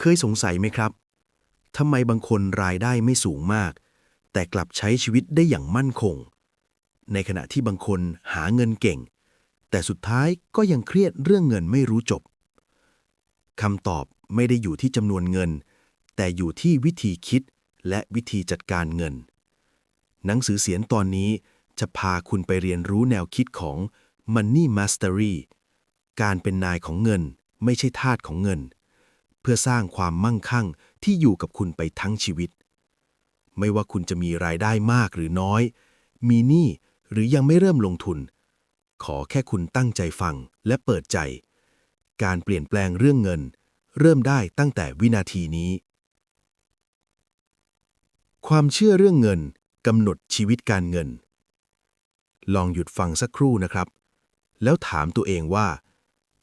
เคยสงสัยไหมครับทำไมบางคนรายได้ไม่สูงมาก แต่กลับใช้ชีวิตได้อย่างมั่นคง ในขณะที่บางคนหาเงินเก่ง แต่สุดท้ายก็ยังเครียดเรื่องเงินไม่รู้จบคำตอบไม่ได้อยู่ที่จำนวนเงิน แต่อยู่ที่วิธีคิดและวิธีจัดการเงิน หนังสือเสียนตอนนี้จะพาคุณไปเรียนรู้แนวคิดของ Money Mastery การเป็นนายของเงิน ไม่ใช่ทาสของเงิน พื่อสร้างความมั่งคั่งที่อยู่กับคุณไปทั้งชีวิต ไม่ว่าคุณจะมีรายได้มากหรือน้อย มีหนี้หรือยังไม่เริ่มลงทุน ขอแค่คุณตั้งใจฟังและเปิดใจ การเปลี่ยนแปลงเรื่องเงิน เริ่มได้ตั้งแต่วินาทีนี้ ความเชื่อเรื่องเงินกำหนดชีวิตการเงิน ลองหยุดฟังสักครู่นะครับ แล้วถามตัวเองว่า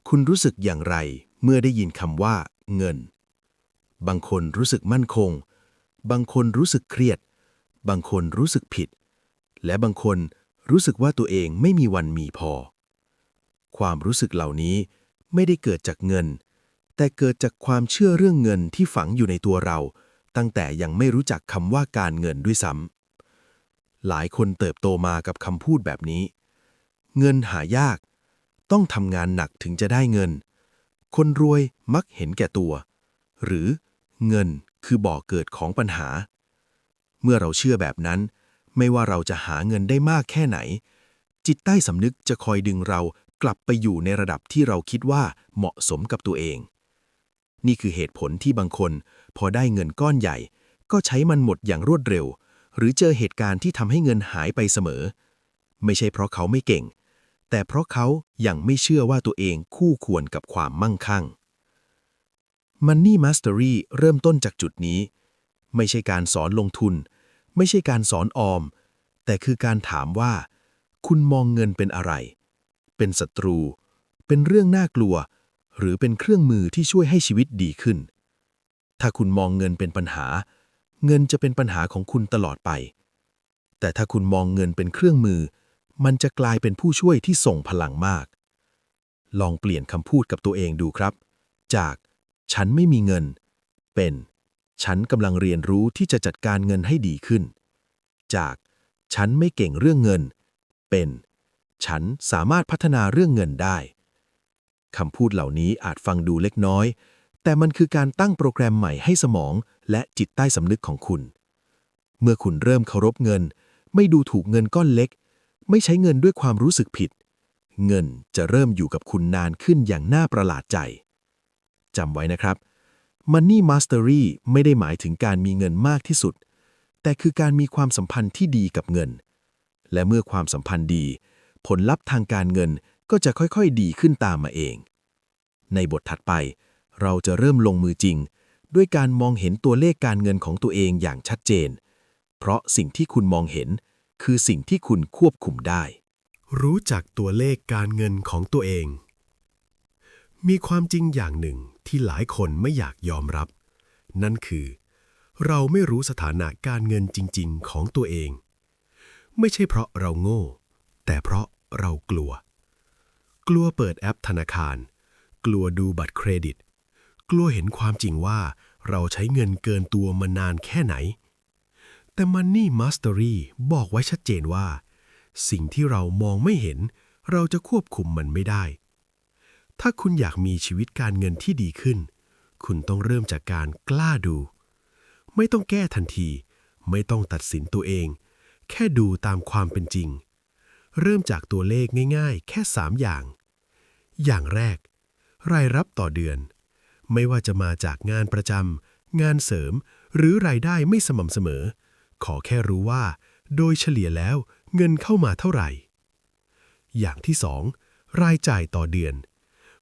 คุณรู้สึกอย่างไรเมื่อได้ยินคำว่า เงิน บางคนรู้สึกมั่นคง บางคนรู้สึกเครียด บางคนรู้สึกผิด และบางคนรู้สึกว่าตัวเองไม่มีวันมีพอ ความรู้สึกเหล่านี้ไม่ได้เกิดจากเงิน แต่เกิดจากความเชื่อเรื่องเงินที่ฝังอยู่ในตัวเรา ตั้งแต่ยังไม่รู้จักคำว่าการเงินด้วยซ้ำหลายคนเติบโตมากับคำพูดแบบนี้ เงินหายาก ต้องทำงานหนักถึงจะได้เงิน คนรวยมักเห็นแก่ตัว หรือเงินคือบ่อเกิดของปัญหา เมื่อเราเชื่อแบบนั้น ไม่ว่าเราจะหาเงินได้มากแค่ไหน จิตใต้สำนึกจะคอยดึงเรากลับไปอยู่ในระดับที่เราคิดว่าเหมาะสมกับตัวเอง นี่คือเหตุผลที่บางคน พอได้เงินก้อนใหญ่ ก็ใช้มันหมดอย่างรวดเร็ว หรือเจอเหตุการณ์ที่ทำให้เงินหายไปเสมอ ไม่ใช่เพราะเขาไม่เก่ง แต่เพราะเขายังไม่เชื่อว่าตัวเองคู่ควรกับความมั่งคั่ง Money Mastery เริ่มต้นจากจุดนี้ ไม่ใช่การสอนลงทุน ไม่ใช่การสอนออม แต่คือการถามว่า คุณมองเงินเป็นอะไร เป็นศัตรู เป็นเรื่องน่ากลัว หรือเป็นเครื่องมือที่ช่วยให้ชีวิตดีขึ้น ถ้าคุณมองเงินเป็นปัญหา เงินจะเป็นปัญหาของคุณตลอดไป แต่ถ้าคุณมองเงินเป็นเครื่องมือ มันจะกลายเป็นผู้ช่วยที่ส่งพลังมาก ลองเปลี่ยนคำพูดกับตัวเองดูครับ จากฉันไม่มีเงิน เป็น ฉันกำลังเรียนรู้ที่จะจัดการเงินให้ดีขึ้น จากฉันไม่เก่งเรื่องเงิน เป็น ฉันสามารถพัฒนาเรื่องเงินได้คำพูดเหล่านี้อาจฟังดูเล็กน้อย แต่มันคือการตั้งโปรแกรมใหม่ให้สมอง และจิตใต้สำนึกของคุณ เมื่อคุณเริ่มเคารพเงิน ไม่ดูถูกเงินก้อนเล็ก ไม่ใช้เงินด้วยความรู้สึกผิด เงินจะเริ่มอยู่กับคุณนานขึ้นอย่างน่าประหลาดใจจำไว้นะครับ Money Mastery ไม่ได้หมายถึงการมีเงินมากที่สุด แต่คือการมีความสัมพันธ์ที่ดีกับเงิน และเมื่อความสัมพันธ์ดี ผลลัพธ์ทางการเงินก็จะค่อยๆดีขึ้นตามมาเอง ในบทถัดไป เราจะเริ่มลงมือจริง ด้วยการมองเห็นตัวเลขการเงินของตัวเองอย่างชัดเจน เพราะสิ่งที่คุณมองเห็น คือสิ่งที่คุณควบคุมได้ รู้จักตัวเลขการเงินของตัวเอง มีความจริงอย่างหนึ่งที่หลายคนไม่อยากยอมรับ นั่นคือ เราไม่รู้สถานะการเงินจริง ๆ ของตัวเอง ไม่ใช่เพราะเราโง่ แต่เพราะเรากลัว กลัวเปิดแอปธนาคาร กลัวดูบัตรเครดิต กลัวเห็นความจริงว่าเราใช้เงินเกินตัวมานานแค่ไหน แต่ Money Mastery บอกไว้ชัดเจนว่า สิ่งที่เรามองไม่เห็น เราจะควบคุมมันไม่ได้ ถ้าคุณอยากมีชีวิตการเงินที่ดีขึ้น คุณต้องเริ่มจากการกล้าดู ไม่ต้องแก้ทันที ไม่ต้องตัดสินตัวเอง แค่ดูตามความเป็นจริง เริ่มจากตัวเลขง่าย ๆ แค่ 3 อย่าง อย่างแรก รายรับต่อเดือน ไม่ว่าจะมาจากงานประจำงานเสริมหรือรายได้ไม่สม่ำเสมอ ขอแค่รู้ว่า โดยเฉลี่ยแล้วเงินเข้ามาเท่าไหร่ อย่างที่สองรายจ่ายต่อเดือน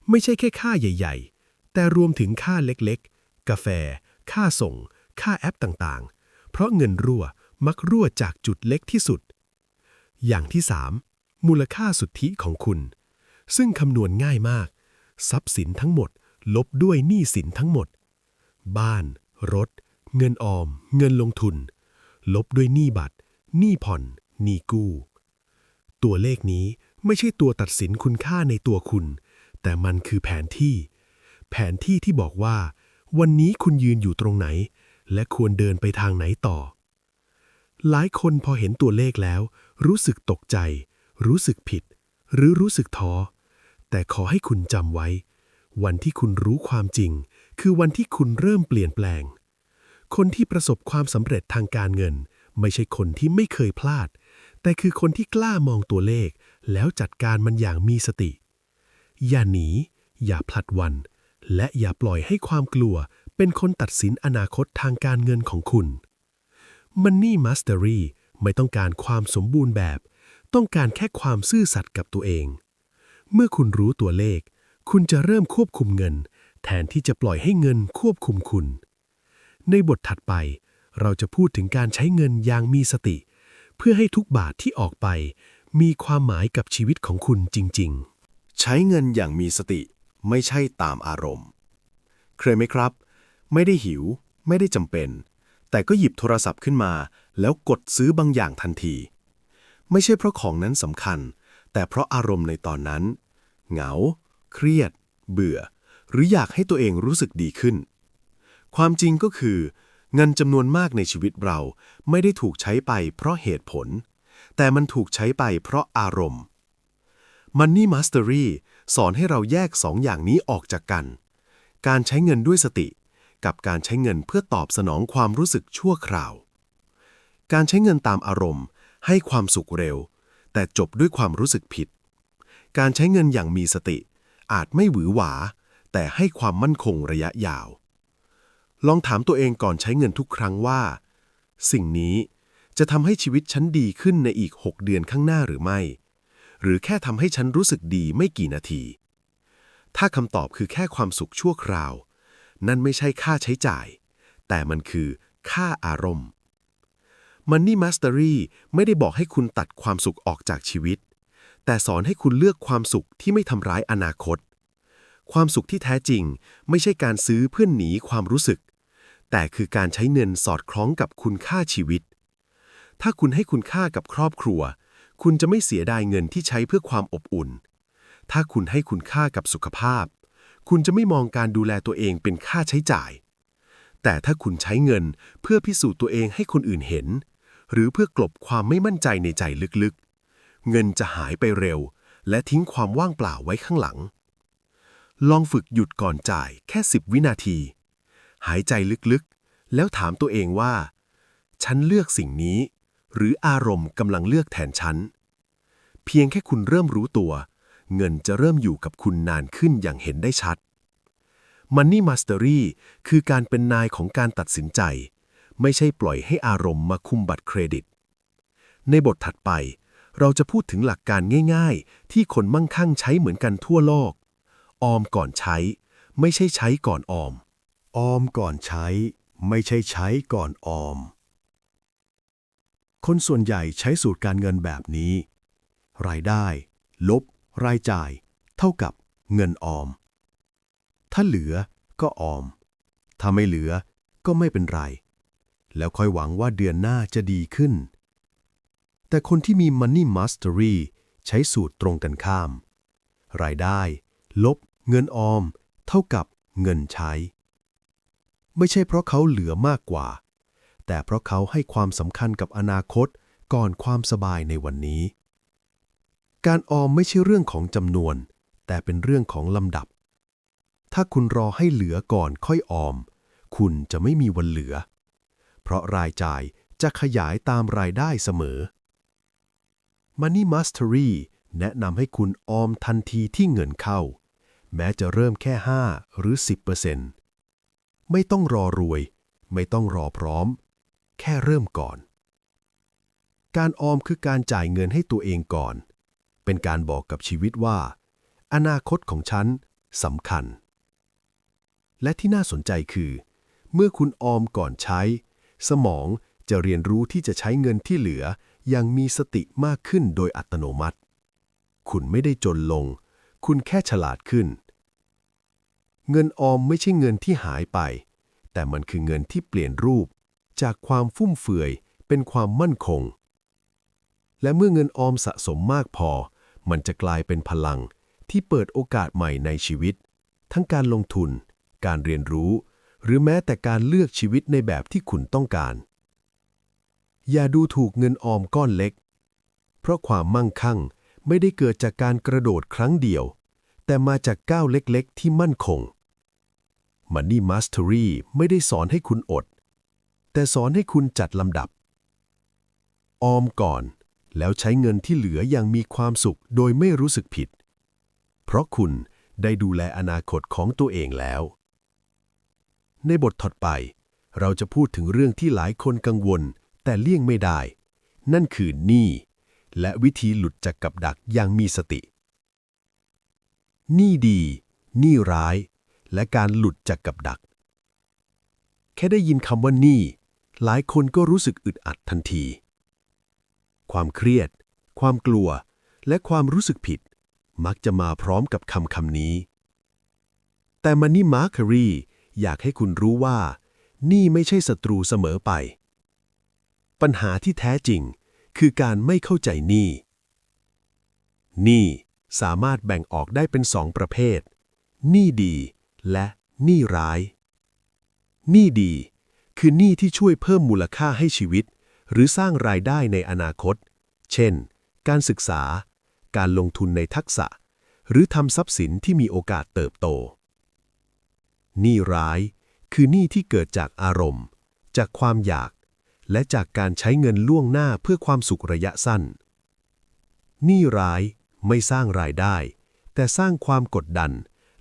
ไม่ใช่แค่ค่าใหญ่ ๆ แต่รวมถึงค่าเล็กๆ กาแฟ ค่าส่ง ค่าแอปต่างๆ เพราะเงินรั่วมักรั่วจากจุดเล็กที่สุด อย่างที่ 3. มูลค่าสุทธิของคุณ ซึ่งคำนวณง่ายมาก ทรัพย์สินทั้งหมด ลบด้วยหนี้สินทั้งหมด บ้าน รถ เงินออม เงินลงทุน ลบด้วยหนี้บัตรหนี้ผ่อนหนี้กู้ ตัวเลขนี้ไม่ใช่ตัวตัดสินคุณค่าในตัวคุณ แต่มันคือแผนที่ แผนที่ที่บอกว่า วันนี้คุณยืนอยู่ตรงไหน และควรเดินไปทางไหนต่อ หลายคนพอเห็นตัวเลขแล้ว รู้สึกตกใจ รู้สึกผิด หรือรู้สึกท้อแต่ขอให้คุณจำไว้ วันที่คุณรู้ความจริง คือวันที่คุณเริ่มเปลี่ยนแปลง คนที่ประสบความสำเร็จทางการเงิน ไม่ใช่คนที่ไม่เคยพลาด แต่คือคนที่กล้ามองตัวเลข แล้วจัดการมันอย่างมีสติ อย่าหนี อย่าพลัดวัน และอย่าปล่อยให้ความกลัว เป็นคนตัดสินอนาคตทางการเงินของคุณ Money Mastery ไม่ต้องการความสมบูรณ์แบบ ต้องการแค่ความซื่อสัตย์กับตัวเอง เมื่อคุณรู้ตัวเลข คุณจะเริ่มควบคุมเงิน แทนที่จะปล่อยให้เงินควบคุมคุณ ในบทถัดไป เราจะพูดถึงการใช้เงินอย่างมีสติ เพื่อให้ทุกบาทที่ออกไป มีความหมายกับชีวิตของคุณจริง ๆ ใช้เงินอย่างมีสติไม่ใช่ตามอารมณ์ เคยไหมครับ ไม่ได้หิว ไม่ได้จำเป็น แต่ก็หยิบโทรศัพท์ขึ้นมา แล้วกดซื้อบางอย่างทันที ไม่ใช่เพราะของนั้นสำคัญ แต่เพราะอารมณ์ในตอนนั้น เหงา เครียด เบื่อ หรืออยากให้ตัวเองรู้สึกดีขึ้น ความจริงก็คือ เงินจำนวนมากในชีวิตเราไม่ได้ถูกใช้ไปเพราะเหตุผล แต่มันถูกใช้ไปเพราะอารมณ์ Money Mastery สอนให้เราแยกสองอย่างนี้ออกจากกัน การใช้เงินด้วยสติ กับการใช้เงินเพื่อตอบสนองความรู้สึกชั่วคราว การใช้เงินตามอารมณ์ ให้ความสุขเร็ว แต่จบด้วยความรู้สึกผิด การใช้เงินอย่างมีสติ อาจไม่หวือหวา แต่ให้ความมั่นคงระยะยาว ลองถามตัวเองก่อนใช้เงินทุกครั้งว่า สิ่งนี้จะทำให้ชีวิตฉันดีขึ้นในอีก 6 เดือนข้างหน้าหรือไม่ หรือแค่ทำให้ฉันรู้สึกดีไม่กี่นาที ถ้าคำตอบคือแค่ความสุขชั่วคราว นั่นไม่ใช่ค่าใช้จ่าย แต่มันคือค่าอารมณ์ Money Mastery ไม่ได้บอกให้คุณตัดความสุขออกจากชีวิต แต่สอนให้คุณเลือกความสุขที่ไม่ทำร้ายอนาคต ความสุขที่แท้จริงไม่ใช่การซื้อเพื่อหนีความรู้สึก แต่คือการใช้เงินสอดคล้องกับคุณค่าชีวิต ถ้าคุณให้คุณค่ากับครอบครัว คุณจะไม่เสียดายเงินที่ใช้เพื่อความอบอุ่น ถ้าคุณให้คุณค่ากับสุขภาพ คุณจะไม่มองการดูแลตัวเองเป็นค่าใช้จ่าย แต่ถ้าคุณใช้เงินเพื่อพิสูจน์ตัวเองให้คนอื่นเห็น หรือเพื่อกลบความไม่มั่นใจในใจลึกๆ เงินจะหายไปเร็ว และทิ้งความว่างเปล่าไว้ข้างหลัง ลองฝึกหยุดก่อนจ่ายแค่ 10 วินาที หายใจลึกๆ แล้วถามตัวเองว่า ฉันเลือกสิ่งนี้ หรืออารมณ์กำลังเลือกแทนฉัน เพียงแค่คุณเริ่มรู้ตัว เงินจะเริ่มอยู่กับคุณนานขึ้นอย่างเห็นได้ชัด Money Mastery คือการเป็นนายของการตัดสินใจ ไม่ใช่ปล่อยให้อารมณ์มาคุมบัตรเครดิต ในบทถัดไป เราจะพูดถึงหลักการง่ายๆ ที่คนมั่งคั่งใช้เหมือนกันทั่วโลก ออมก่อนใช้ ไม่ใช่ใช้ก่อนออม ออมก่อนใช้ ไม่ใช่ใช้ก่อนออม คนส่วนใหญ่ใช้สูตรการเงินแบบนี้ รายได้ ลบ รายจ่าย เท่ากับเงินออม ถ้าเหลือก็ออม ถ้าไม่เหลือก็ไม่เป็นไร แล้วค่อยหวังว่าเดือนหน้าจะดีขึ้น แต่คนที่มี Money Mastery ใช้สูตรตรงกันข้าม รายได้ ลบ เงินออม เท่ากับเงินใช้ ไม่ใช่เพราะเขาเหลือมากกว่า แต่เพราะเขาให้ความสำคัญกับอนาคตก่อนความสบายในวันนี้ การออมไม่ใช่เรื่องของจำนวน แต่เป็นเรื่องของลำดับ ถ้าคุณรอให้เหลือก่อนค่อยออม คุณจะไม่มีวันเหลือ เพราะรายจ่ายจะขยายตามรายได้เสมอ Money Mastery แนะนำให้คุณออมทันทีที่เงินเข้า แม้จะเริ่มแค่ 5 หรือ 10% ไม่ต้องรอรวย ไม่ต้องรอพร้อม แค่เริ่มก่อน การออมคือการจ่ายเงินให้ตัวเองก่อน เป็นการบอกกับชีวิตว่า อนาคตของฉันสำคัญ และที่น่าสนใจคือ เมื่อคุณออมก่อนใช้ สมองจะเรียนรู้ที่จะใช้เงินที่เหลืออย่างมีสติมากขึ้นโดยอัตโนมัติ คุณไม่ได้จนลง คุณแค่ฉลาดขึ้น เงินออมไม่ใช่เงินที่หายไป แต่มันคือเงินที่เปลี่ยนรูป จากความฟุ่มเฟือยเป็นความมั่นคง และเมื่อเงินออมสะสมมากพอ มันจะกลายเป็นพลังที่เปิดโอกาสใหม่ในชีวิต ทั้งการลงทุน การเรียนรู้ หรือแม้แต่การเลือกชีวิตในแบบที่คุณต้องการ อย่าดูถูกเงินออมก้อนเล็ก เพราะความมั่งคั่งไม่ได้เกิดจากการกระโดดครั้งเดียว แต่มาจากก้าวเล็กๆ ที่มั่นคง Money Mastery ไม่ได้สอนให้คุณอด แต่สอนให้คุณจัดลำดับ ออมก่อน แล้วใช้เงินที่เหลืออย่างมีความสุขโดยไม่รู้สึกผิด เพราะคุณได้ดูแลอนาคตของตัวเองแล้ว ในบทถัดไป เราจะพูดถึงเรื่องที่หลายคนกังวล แต่เลี่ยงไม่ได้ นั่นคือหนี้และวิธีหลุดจากกับดักอย่างมีสติหนี้ดีหนี้ร้าย และการหลุดจากกับดัก แค่ได้ยินคำว่านี้หลายคนก็รู้สึกอึดอัดทันที ความเครียด ความกลัว และความรู้สึกผิด มักจะมาพร้อมกับคำคำนี้ แต่มันนี่มาร์ครีอยากให้คุณรู้ว่า นี่ไม่ใช่ศัตรูเสมอไป ปัญหาที่แท้จริง คือการไม่เข้าใจนี้หนี้สามารถแบ่งออกได้เป็นสองประเภท นี้ดี และหนี้ร้ายหนี้ดี คือหนี้ที่ช่วยเพิ่มมูลค่าให้ชีวิต หรือสร้างรายได้ในอนาคต เช่น การศึกษา การลงทุนในทักษะ หรือทำทรัพย์สินที่มีโอกาสเติบโตหนี้ร้าย คือหนี้ที่เกิดจากอารมณ์ จากความอยาก และจากการใช้เงินล่วงหน้าเพื่อความสุขระยะสั้นหนี้ร้ายไม่สร้างรายได้ แต่สร้างความกดดัน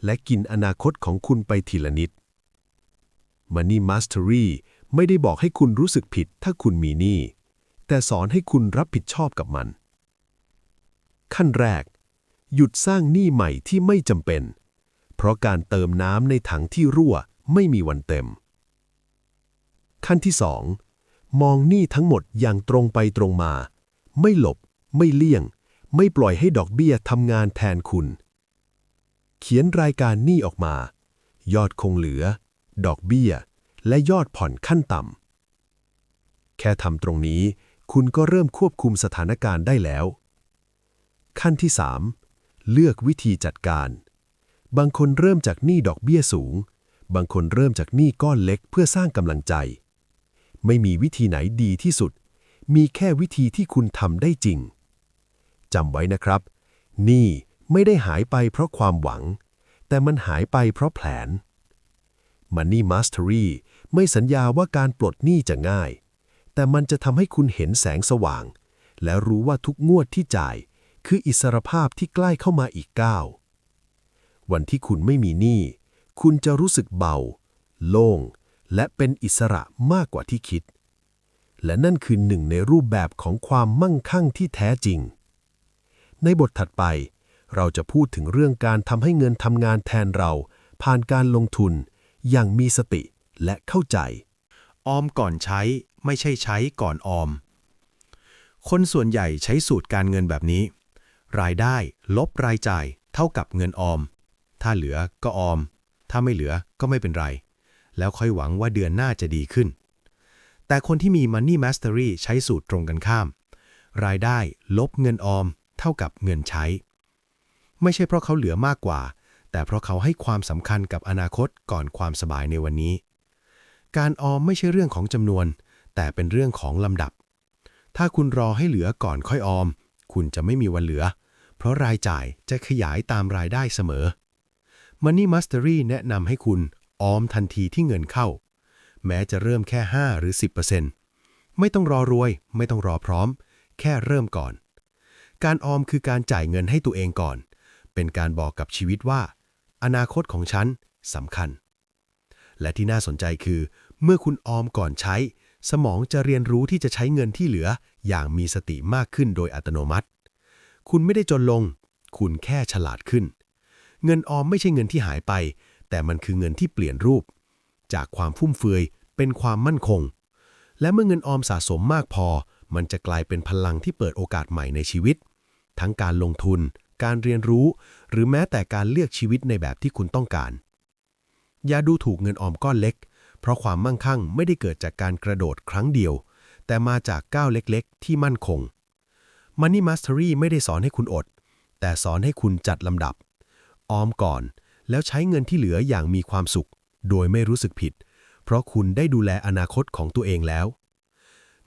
และกินอนาคตของคุณไปทีละนิด Money Mastery ไม่ได้บอกให้คุณรู้สึกผิดถ้าคุณมีหนี้ แต่สอนให้คุณรับผิดชอบกับมัน ขั้นแรก หยุดสร้างหนี้ใหม่ที่ไม่จำเป็น เพราะการเติมน้ำในถังที่รั่วไม่มีวันเต็ม ขั้นที่สองมองหนี้ทั้งหมดอย่างตรงไปตรงมา ไม่หลบ ไม่เลี่ยง ไม่ปล่อยให้ดอกเบี้ยทำงานแทนคุณ เขียนรายการหนี้ออกมา ยอดคงเหลือ ดอกเบี้ย และยอดผ่อนขั้นต่ำแค่ทำตรงนี้ คุณก็เริ่มควบคุมสถานการณ์ได้แล้ว ขั้นที่ 3 เลือกวิธีจัดการ บางคนเริ่มจากหนี้ดอกเบี้ยสูง บางคนเริ่มจากหนี้ก้อนเล็กเพื่อสร้างกำลังใจ ไม่มีวิธีไหนดีที่สุด มีแค่วิธีที่คุณทำได้จริงจำไว้นะครับหนี้ ไม่ได้หายไปเพราะความหวัง แต่มันหายไปเพราะแผน Money Mastery ไม่สัญญาว่าการปลดหนี้จะง่าย แต่มันจะทำให้คุณเห็นแสงสว่าง และรู้ว่าทุกงวดที่จ่าย คืออิสรภาพที่ใกล้เข้ามาอีกก้าววันที่คุณไม่มีหนี้คุณจะรู้สึกเบา โล่ง และเป็นอิสระมากกว่าที่คิด และนั่นคือหนึ่งในรูปแบบของความมั่งคั่งที่แท้จริง ในบทถัดไป เราจะพูดถึงเรื่องการทำให้เงินทำงานแทนเรา ผ่านการลงทุน อย่างมีสติและเข้าใจ ออมก่อนใช้ไม่ใช่ใช้ก่อนออม คนส่วนใหญ่ใช้สูตรการเงินแบบนี้ รายได้ลบรายจ่ายเท่ากับเงินออม ถ้าเหลือก็ออม ถ้าไม่เหลือก็ไม่เป็นไร แล้วค่อยหวังว่าเดือนหน้าจะดีขึ้น แต่คนที่มี Money Mastery ใช้สูตรตรงกันข้าม รายได้ลบเงินออม เท่ากับเงินใช้ ไม่ใช่เพราะเขาเหลือมากกว่า แต่เพราะเขาให้ความสำคัญกับอนาคตก่อนความสบายในวันนี้ การออมไม่ใช่เรื่องของจำนวน แต่เป็นเรื่องของลำดับ ถ้าคุณรอให้เหลือก่อนค่อยออม คุณจะไม่มีวันเหลือ เพราะรายจ่ายจะขยายตามรายได้เสมอ Money Mastery แนะนำให้คุณออมทันทีที่เงินเข้า แม้จะเริ่มแค่ 5 หรือ 10%ไม่ต้องรอรวย ไม่ต้องรอพร้อม แค่เริ่มก่อน การออมคือการจ่ายเงินให้ตัวเองก่อน เป็นการบอกกับชีวิตว่า อนาคตของฉันสำคัญ และที่น่าสนใจคือ เมื่อคุณออมก่อนใช้ สมองจะเรียนรู้ที่จะใช้เงินที่เหลือ อย่างมีสติมากขึ้นโดยอัตโนมัติ คุณไม่ได้จนลง คุณแค่ฉลาดขึ้น เงินออมไม่ใช่เงินที่หายไป แต่มันคือเงินที่เปลี่ยนรูป จากความฟุ่มเฟือยเป็นความมั่นคง และเมื่อเงินออมสะสมมากพอ มันจะกลายเป็นพลังที่เปิดโอกาสใหม่ในชีวิต ทั้งการลงทุน การเรียนรู้ หรือแม้แต่การเลือกชีวิตในแบบที่คุณต้องการ อย่าดูถูกเงินออมก้อนเล็ก เพราะความมั่งคั่งไม่ได้เกิดจากการกระโดดครั้งเดียว แต่มาจากก้าวเล็กๆ ที่มั่นคง Money Mastery ไม่ได้สอนให้คุณอด แต่สอนให้คุณจัดลำดับ ออมก่อน แล้วใช้เงินที่เหลืออย่างมีความสุข โดยไม่รู้สึกผิด เพราะคุณได้ดูแลอนาคตของตัวเองแล้ว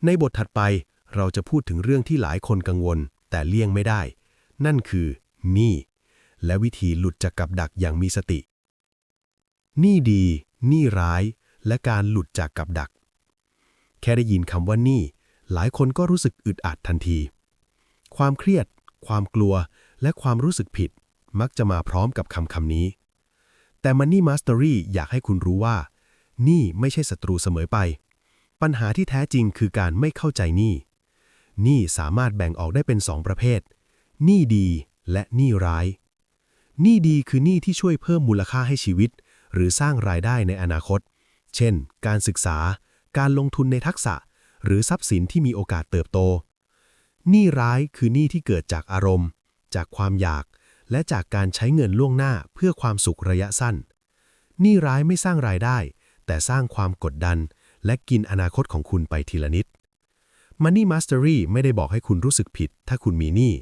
ในบทถัดไปเราจะพูดถึงเรื่องที่หลายคนกังวล แต่เลี่ยงไม่ได้ นั่นคือหนี้และวิธีหลุดจากกับดักอย่างมีสติหนี้ดีหนี้ร้าย และการหลุดจากกับดัก แค่ได้ยินคำว่าหนี้หลายคนก็รู้สึกอึดอัดทันที ความเครียด ความกลัว และความรู้สึกผิด มักจะมาพร้อมกับคำคำนี้ แต่ Money Mastery อยากให้คุณรู้ว่าหนี้ไม่ใช่ศัตรูเสมอไป ปัญหาที่แท้จริงคือการไม่เข้าใจหนี้หนี้สามารถแบ่งออกได้เป็นสองประเภท หนี้ดีและหนี้ร้ายหนี้ดีคือหนี้ที่ช่วยเพิ่มมูลค่าให้ชีวิต หรือสร้างรายได้ในอนาคต เช่น การศึกษา การลงทุนในทักษะ หรือทรัพย์สินที่มีโอกาสเติบโตหนี้ร้ายคือหนี้ที่เกิดจากอารมณ์ จากความอยาก และจากการใช้เงินล่วงหน้าเพื่อความสุขระยะสั้นหนี้ร้ายไม่สร้างรายได้ แต่สร้างความกดดัน และกินอนาคตของคุณไปทีละนิด Money Mastery ไม่ได้บอกให้คุณรู้สึกผิด ถ้าคุณมีหนี้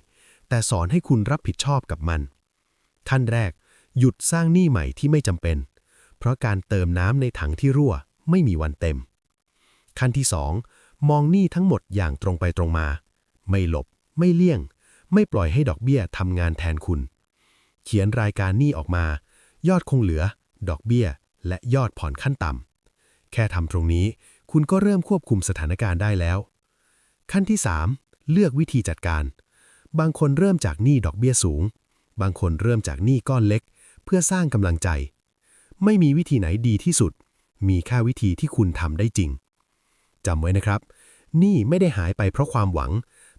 แต่สอนให้คุณรับผิดชอบกับมัน ขั้นแรก หยุดสร้างหนี้ใหม่ที่ไม่จำเป็น เพราะการเติมน้ำในถังที่รั่ว ไม่มีวันเต็ม ขั้นที่ 2 มองหนี้ทั้งหมดอย่างตรงไปตรงมา ไม่หลบ ไม่เลี่ยง ไม่ปล่อยให้ดอกเบี้ยทำงานแทนคุณ เขียนรายการหนี้ออกมา ยอดคงเหลือ ดอกเบี้ย และยอดผ่อนขั้นต่ำแค่ทำตรงนี้ คุณก็เริ่มควบคุมสถานการณ์ได้แล้ว ขั้นที่ 3 เลือกวิธีจัดการ บางคนเริ่มจากหนี้ดอกเบี้ยสูง บางคนเริ่มจากหนี้ก้อนเล็ก เพื่อสร้างกำลังใจ ไม่มีวิธีไหนดีที่สุด มีแค่วิธีที่คุณทำได้จริงจำไว้นะครับ หนี้ไม่ได้หายไปเพราะความหวัง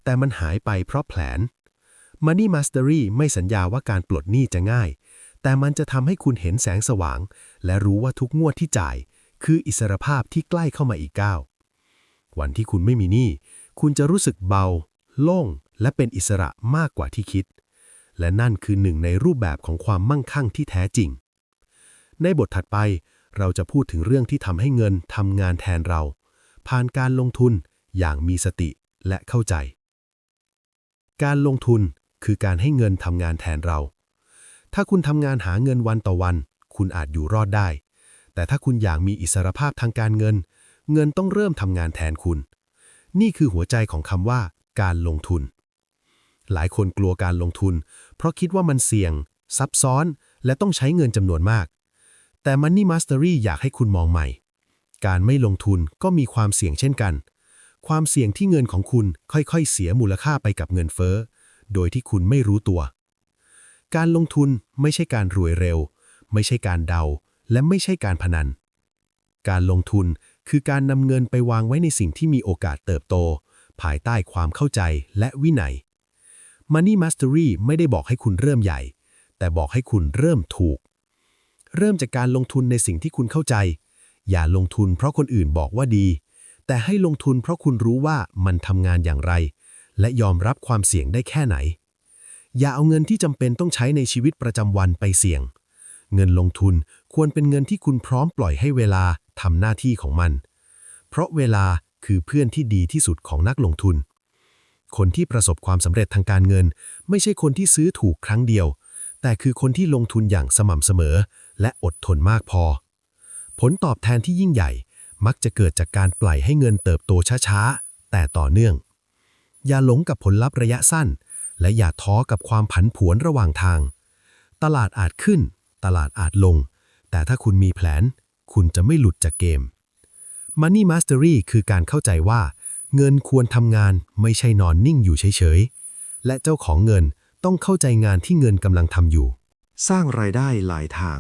แต่มันหายไปเพราะแผน Money Mastery ไม่สัญญาว่าการปลดหนี้จะง่าย แต่มันจะทำให้คุณเห็นแสงสว่าง และรู้ว่าทุกงวดที่จ่าย คืออิสรภาพที่ใกล้เข้ามาอีกก้าววันที่คุณไม่มีหนี้คุณจะรู้สึกเบา โล่ง และเป็นอิสระมากกว่าที่คิด และนั่นคือหนึ่งในรูปแบบของความมั่งคั่งที่แท้จริง ในบทถัดไปเราจะพูดถึงเรื่องที่ทำให้เงินทำงานแทนเรา ผ่านการลงทุนอย่างมีสติและเข้าใจ การลงทุนคือการให้เงินทำงานแทนเรา ถ้าคุณทำงานหาเงินวันต่อวัน คุณอาจอยู่รอดได้ แต่ถ้าคุณอยากมีอิสรภาพทางการเงิน เงินต้องเริ่มทำงานแทนคุณ นี่คือหัวใจของคำว่า การลงทุน หลายคนกลัวการลงทุน เพราะคิดว่ามันเสี่ยง ซับซ้อน และต้องใช้เงินจำนวนมาก แต่ Money Mastery อยากให้คุณมองใหม่ การไม่ลงทุนก็มีความเสี่ยงเช่นกัน ความเสี่ยงที่เงินของคุณค่อยๆ เสียมูลค่าไปกับเงินเฟ้อ โดยที่คุณไม่รู้ตัว การลงทุนไม่ใช่การรวยเร็ว ไม่ใช่การเดา และไม่ใช่การพนัน การลงทุนคือการนำเงินไปวางไว้ในสิ่งที่มีโอกาสเติบโต ภายใต้ความเข้าใจและวินัย Money Mastery ไม่ได้บอกให้คุณเริ่มใหญ่ แต่บอกให้คุณเริ่มถูก เริ่มจากการลงทุนในสิ่งที่คุณเข้าใจ อย่าลงทุนเพราะคนอื่นบอกว่าดี แต่ให้ลงทุนเพราะคุณรู้ว่ามันทำงานอย่างไร และยอมรับความเสี่ยงได้แค่ไหน อย่าเอาเงินที่จำเป็นต้องใช้ในชีวิตประจำวันไปเสี่ยง เงินลงทุนควรเป็นเงินที่คุณพร้อมปล่อยให้เวลาทำหน้าที่ของมัน เพราะเวลาคือเพื่อนที่ดีที่สุดของนักลงทุน คนที่ประสบความสำเร็จทางการเงิน ไม่ใช่คนที่ซื้อถูกครั้งเดียว แต่คือคนที่ลงทุนอย่างสม่ำเสมอ และอดทนมากพอ ผลตอบแทนที่ยิ่งใหญ่มักจะเกิดจากการปล่อยให้เงินเติบโตช้าๆ แต่ต่อเนื่อง อย่าหลงกับผลลัพธ์ระยะสั้น และอย่าท้อกับความผันผวนระหว่างทาง ตลาดอาจขึ้น ตลาดอาจลง แต่ถ้าคุณมีแผน คุณจะไม่หลุดจากเกม Money Mastery คือการเข้าใจว่า เงินควรทำงานไม่ใช่นอนนิ่งอยู่เฉยๆ และเจ้าของเงินต้องเข้าใจงานที่เงินกำลังทำอยู่ สร้างรายได้หลายทาง